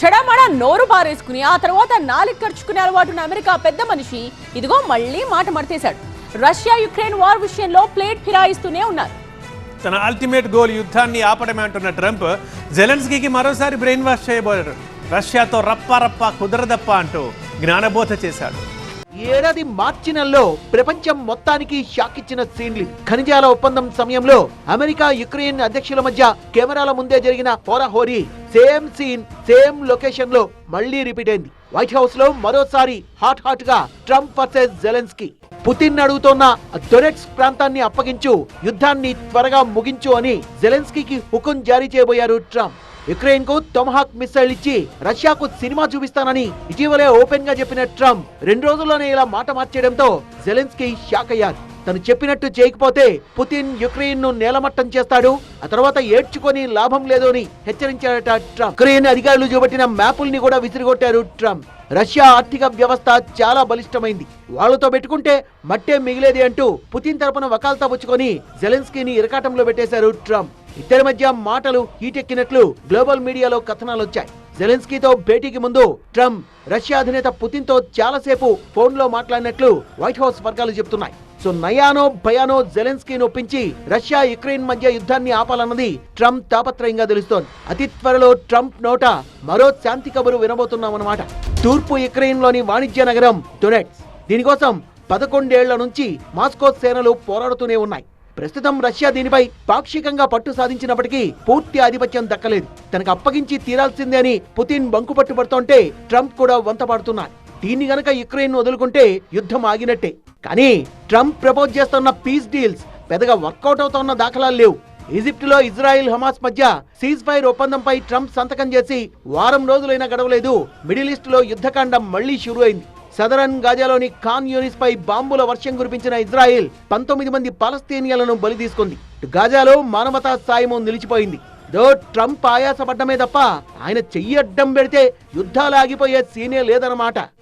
చెడమడ నోరు పారేసుకుని ఆ తర్వాత నాలుగు ఖర్చుకునే అలవాటున్న అమెరికా పెద్ద మనిషి ఇదిగో మళ్ళీ మాట మడతేశాడు. రష్యా యుక్రెయిన్ వార్ విషయంలో ప్లేట్ ఫిరాయిస్తూనే ఉన్నారు. తన అల్టిమేట్ గోల్ యుద్ధాన్ని ఆపడమే అంటున్న ట్రంప్ జెలెన్స్కీకి మరోసారి బ్రెయిన్ వాష్ చేయబోయారు రష్యాతో రప్ప రప్ప కుదరదప్ప అంటూ జ్ఞానబోధ చేశాడు. ఏడాది మార్చి నెలలో ప్రపంచం మొత్తానికి షాక్ ఇచ్చిన సీన్లు ఖనిజాల ఒప్పందం సమయంలో అమెరికా యుక్రెయిన్ అధ్యక్షుల మధ్య కెమెరాల ముందే జరిగిన హోరాహోరీ సేమ్ సీన్ సేమ్ లొకేషన్లో మళ్ళీ రిపీట్ అయింది. వైట్ హౌస్లో మరోసారి హాట్ హాట్గా ట్రంప్ వర్సెస్ జెలెన్స్కీ. పుతిన్ అడుగుతోన్న డొనెట్స్ ప్రాంతాన్ని అప్పగించు యుద్ధాన్ని త్వరగా ముగించు అని జెలెన్స్కీకి హుకుం జారీ చేయబోయారు ట్రంప్. యుక్రెయిన్కు టొమహాక్ మిసైల్ ఇచ్చి రష్యాకు సినిమా చూపిస్తానని ఇటీవలే ఓపెన్గా చెప్పిన ట్రంప్ రెండు రోజుల్లోనే ఇలా మాట మార్చేయడంతో జెలెన్స్కీ షాక్ అయ్యారు. తను చెప్పినట్టు చేయకపోతే పుతిన్ యుక్రెయిన్ను నేలమట్టం చేస్తాడు ఆ తర్వాత ఏడ్చుకొని లాభం లేదని హెచ్చరించాడట ట్రంప్. యుక్రెయిన్ అధికారులు చూపెట్టిన మ్యాపుల్ని కూడా విసిరిగొట్టారు ట్రంప్. రష్యా ఆర్థిక వ్యవస్థ చాలా బలిష్టమైంది. వాళ్ళతో పెట్టుకుంటే మట్టే మిగిలేది అంటూ పుతిన్ తరపున వకాల్తా పుచ్చుకొని జెలెన్స్కీని ఇరకాటంలో పెట్టేశారు ట్రంప్. ఇద్దరి మధ్య మాటలు హీటెక్కినట్లు గ్లోబల్ మీడియాలో కథనాలు వచ్చాయి జెలెన్స్కీతో భేటీకి ముందు ట్రంప్ రష్యా అధినేత పుతిన్తో చాలాసేపు ఫోన్లో మాట్లాడినట్లు వైట్ హౌస్ వర్గాలు చెబుతున్నాయి. సో నయానో భయానో జెలెన్స్కీని ఒప్పించి రష్యా యుక్రెయిన్ మధ్య యుద్ధాన్ని ఆపాలన్నది ట్రంప్ తాపత్రయంగా తెలుస్తోంది. అతి త్వరలో ట్రంప్ నోట మరో శాంతి కబురు వినబోతున్నామన్నమాట. తూర్పు యుక్రెయిన్లోని వాణిజ్య నగరం డొనెట్స్. దీనికోసం పదకొండేళ్ళ నుంచి మాస్కో సేనలు పోరాడుతూనే ఉన్నాయి. ప్రస్తుతం రష్యా దీనిపై పాక్షికంగా పట్టు సాధించినప్పటికీ పూర్తి ఆధిపత్యం దక్కలేదు. తనకు అప్పగించి తీరాల్సిందే అని పుతిన్ బంకు పట్టుబడుతోంటే ట్రంప్ కూడా వంతపాడుతున్నారు దీన్ని గనక యుక్రెయిన్ వదులుకుంటే యుద్ధం ఆగినట్టే. కానీ ట్రంప్ ప్రపోజ్ చేస్తున్న పీస్ డీల్స్ పెద్దగా వర్కౌట్ అవుతున్న దాఖలాలు లేవు. ఈజిప్ట్లో ఇజ్రాయిల్ హమాస్ మధ్య సీజ్ ఫైర్ ఒప్పందంపై ట్రంప్ సంతకం చేసి వారం రోజులైనా గడవలేదు. మిడిల్ ఈస్ట్లో యుద్ధకాండం మళ్ళీ షురు అయింది సదరన్ గాజాలోని ఖాన్ యూనిస్ పై బాంబుల వర్షం కురిపించిన ఇజ్రాయిల్ పంతొమ్మిది మంది పాలస్తీనియలను బలి తీసుకుంది. గాజాలో మానవతా సాయము నిలిచిపోయింది. దో ట్రంప్ ఆయాసపడ్డమే తప్ప ఆయన చెయ్యి అడ్డం పెడితే యుద్ధాలు ఆగిపోయే సీనే లేదన్నమాట.